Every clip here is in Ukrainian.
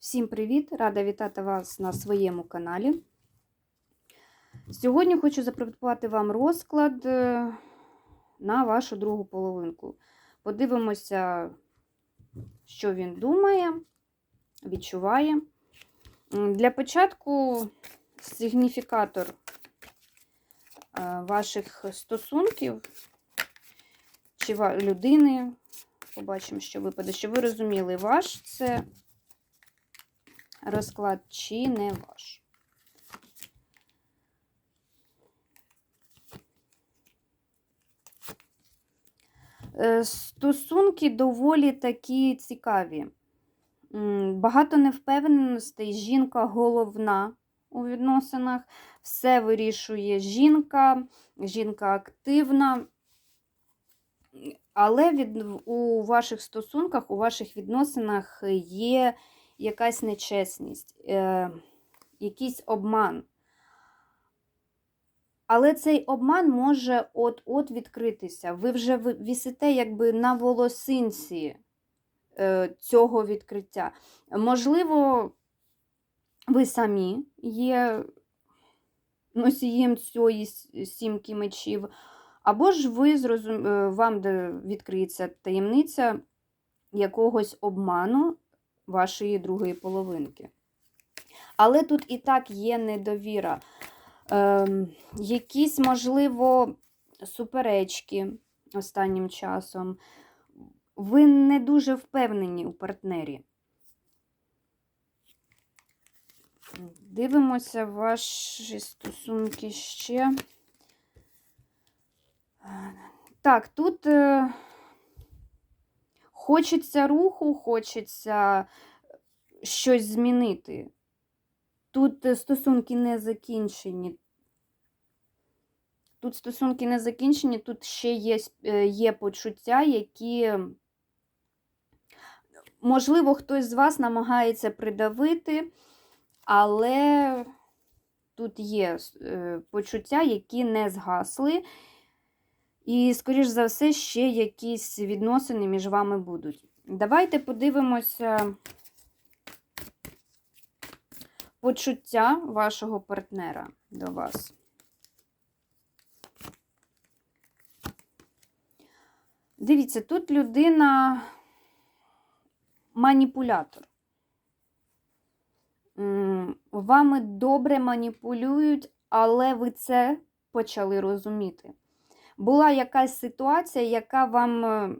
Всім привіт! Рада вітати вас на своєму каналі. Сьогодні хочу запропонувати вам розклад е, на вашу другу половинку. Подивимося, що він думає, відчуває. Для початку сигніфікатор е, ваших стосунків чи людини. Побачимо, що випаде, щоб ви розуміли, ваш це розклад чи не ваш. Е, Стосунки доволі такі цікаві. Багато невпевненостей, жінка головна у відносинах, все вирішує жінка, жінка активна. Але від, у ваших стосунках, у ваших відносинах є якась нечесність, е, якийсь обман. Але цей обман може от-от відкритися. Ви вже вісите якби на волосинці е, цього відкриття. Можливо, ви самі є носієм цієї сімки мечів, або ж ви зрозум... е, вам відкриється таємниця якогось обману вашої другої половинки. Але тут і так є недовіра. Ем, якісь, можливо, суперечки останнім часом. Ви не дуже впевнені у партнері. Дивимося ваші стосунки ще. Так, тут е, хочеться руху, хочеться щось змінити. Тут е, стосунки не закінчені. Тут стосунки не закінчені, тут ще є, е, є почуття, які, можливо, хтось з вас намагається придавити, але тут є е, почуття, які не згасли. І, скоріш за все, ще якісь відносини між вами будуть. Давайте подивимося почуття вашого партнера до вас. Дивіться, тут людина маніпулятор. Вами добре маніпулюють, але ви це почали розуміти. Була якась ситуація, яка вам е,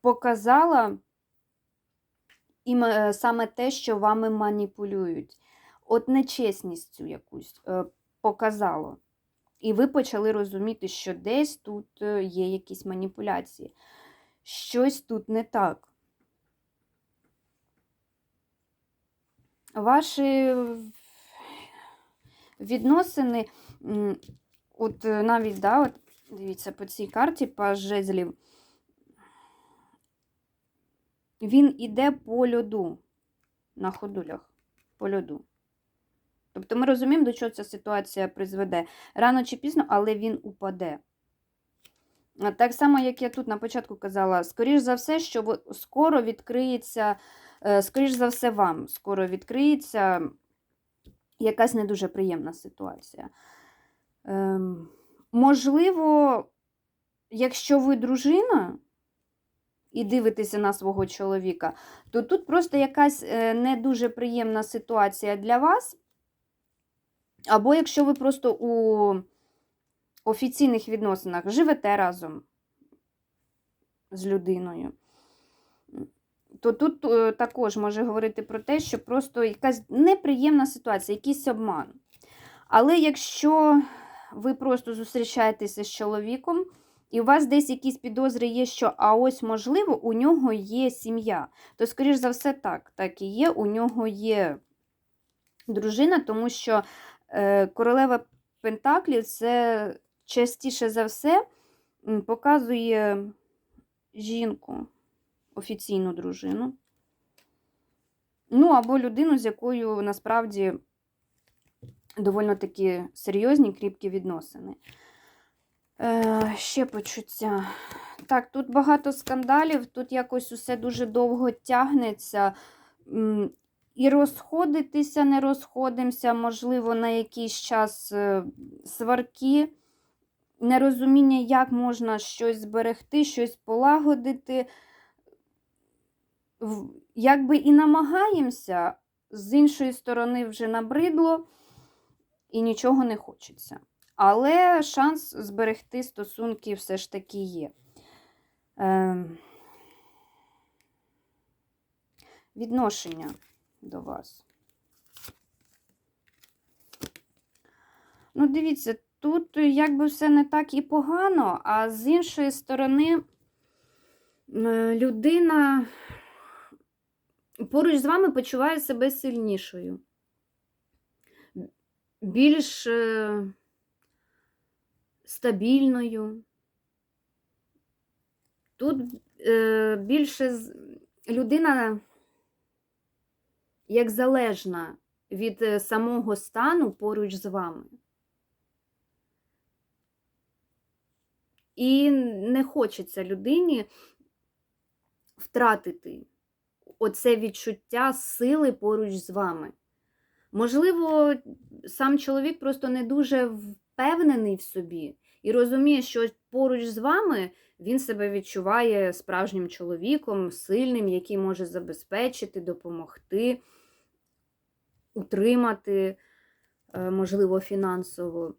показала ім- е, саме те, що вами маніпулюють. От нечесність цю якусь е, показало. І ви почали розуміти, що десь тут є якісь маніпуляції. Щось тут не так. Ваші відносини, от навіть, да, от, дивіться, по цій карті паж жезлів, він іде по льоду, на ходулях, по льоду. Тобто ми розуміємо, до чого ця ситуація призведе. Рано чи пізно, але він упаде. Так само, як я тут на початку казала, скоріш за все, що скоро відкриється, е, скоріш за все, вам скоро відкриється якась не дуже приємна ситуація. Ем, можливо, якщо ви дружина і дивитеся на свого чоловіка, то тут просто якась е, не дуже приємна ситуація для вас. Або якщо ви просто у офіційних відносинах живете разом з людиною, то тут е, також може говорити про те, що просто якась неприємна ситуація, якийсь обман. Але якщо ви просто зустрічаєтеся з чоловіком, і у вас десь якісь підозри є, що а ось, можливо, у нього є сім'я, то, скоріш за все, так, так і є, у нього є дружина, тому що е, королева Пентаклів це частіше за все показує жінку, офіційну дружину. Ну, або людину, з якою насправді доволі такі серйозні, кріпкі відносини. Е, ще почуття. Так, тут багато скандалів, тут якось усе дуже довго тягнеться. І розходитися, не розходимося, можливо, на якийсь час е, сварки, нерозуміння, як можна щось зберегти, щось полагодити. Якби і намагаємося, з іншої сторони вже набридло і нічого не хочеться. Але шанс зберегти стосунки все ж таки є. Ем, Відношення до вас. Ну, дивіться, тут якби все не так і погано, а з іншої сторони, е, людина поруч з вами почуває себе сильнішою, більш е, стабільною. Тут е, більше людина як залежна від е, самого стану поруч з вами. І не хочеться людині втратити оце відчуття сили поруч з вами. Можливо, сам чоловік просто не дуже впевнений в собі і розуміє, що поруч з вами він себе відчуває справжнім чоловіком, сильним, який може забезпечити, допомогти, утримати, е, можливо, фінансово.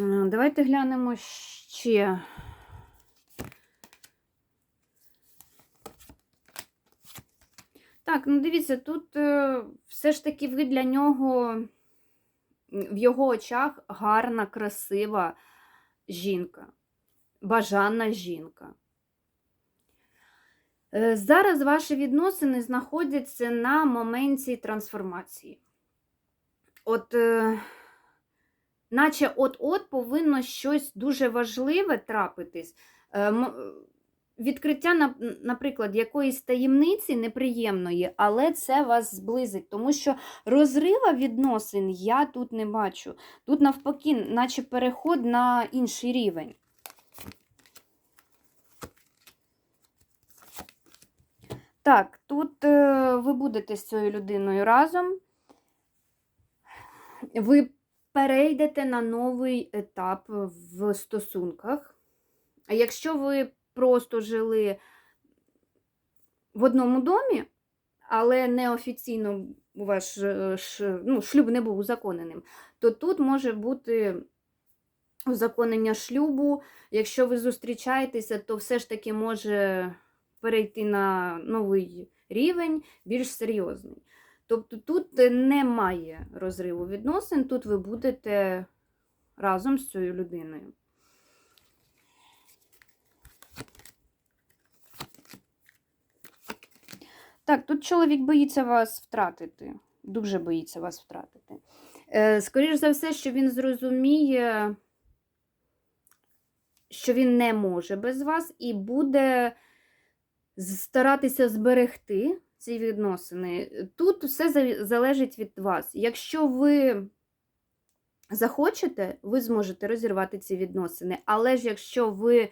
Е, Давайте глянемо ще. Так, ну дивіться, тут е, все ж таки ви для нього в його очах гарна, красива жінка, бажана жінка. Е, Зараз ваші відносини знаходяться на моменті трансформації. От, е, наче от-от повинно щось дуже важливе трапитись. Відкриття, наприклад, якоїсь таємниці неприємної, але це вас зблизить, тому що розрива відносин я тут не бачу. Тут, навпаки, наче переход на інший рівень. Так, тут е, ви будете з цією людиною разом. Ви перейдете на новий етап в стосунках. А якщо ви просто жили в одному домі, але неофіційно ваш е, ну, шлюб не був узаконеним, то тут може бути узаконення шлюбу. Якщо ви зустрічаєтеся, то все ж таки може перейти на новий рівень, більш серйозний. Тобто тут немає розриву відносин, тут ви будете разом з цією людиною. Так, тут чоловік боїться вас втратити. Дуже боїться вас втратити. Е, Скоріш за все, що він зрозуміє, що він не може без вас, і буде старатися зберегти ці відносини. Тут все залежить від вас. Якщо ви захочете, ви зможете розірвати ці відносини. Але ж якщо ви,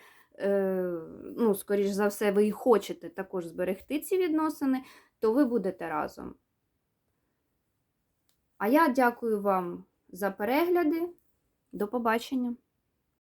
ну, скоріш за все, ви і хочете також зберегти ці відносини, то ви будете разом. А я дякую вам за перегляди. До побачення!